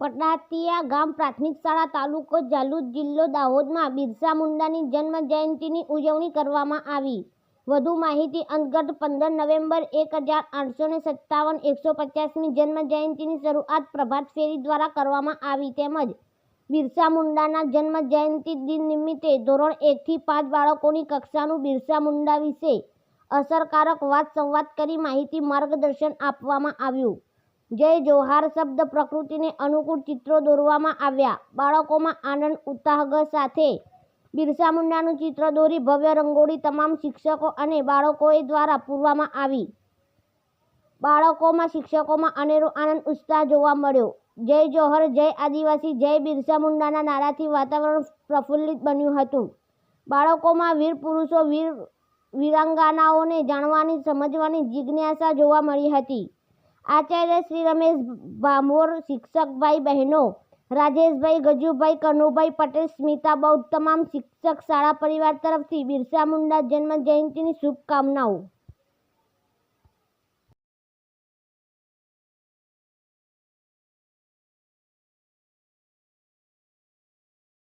પટાતિયા ગામ પ્રાથમિક શાળા તાલુકો જાલુદ જિલ્લો દાહોદમાં બિરસા મુંડાની જન્મ જયંતિની ઉજવણી કરવામાં આવી. વધુ માહિતી અંતર્ગત પંદર નવેમ્બર એક હજાર આઠસો ને સત્તાવન એકસો પચાસમી જન્મ જયંતિની શરૂઆત પ્રભાત ફેરી દ્વારા કરવામાં આવી તેમજ બિરસા મુંડાના જન્મ જયંતિ દિન નિમિત્તે ધોરણ એકથી પાંચ બાળકોની કક્ષાનું બિરસા મુંડા વિશે અસરકારક વાત સંવાદ કરી માહિતી માર્ગદર્શન આપવામાં આવ્યું. જય જોહાર શબ્દ પ્રકૃતિને અનુકૂળ ચિત્રો દોરવામાં આવ્યા. બાળકોમાં આનંદ, ઉત્સાહ સાથે બિરસા મુંડાનું ચિત્ર દોરી ભવ્ય રંગોળી તમામ શિક્ષકો અને બાળકોએ દ્વારા પૂરવામાં આવી. બાળકોમાં શિક્ષકોમાં અનેરો આનંદ, ઉત્સાહ જોવા મળ્યો. જય જોહર, જય આદિવાસી, જય બિરસા મુંડાના નારાથી વાતાવરણ પ્રફુલ્લિત બન્યું હતું. બાળકોમાં વીર પુરુષો, વીર વીરાંગનાઓને જાણવાની, સમજવાની જિજ્ઞાસા જોવા મળી હતી. આચાર્ય શ્રી રમેશ ભામોર શિક્ષકભાઈ બહેનો, રાજેશભાઈ, ગજુભાઈ, કનુભાઈ પટેલ, સ્મિતા બૌદ્ધ, તમામ શિક્ષક શાળા પરિવાર તરફથી બિરસા મુંડા જન્મ જયંતિની શુભકામનાઓ.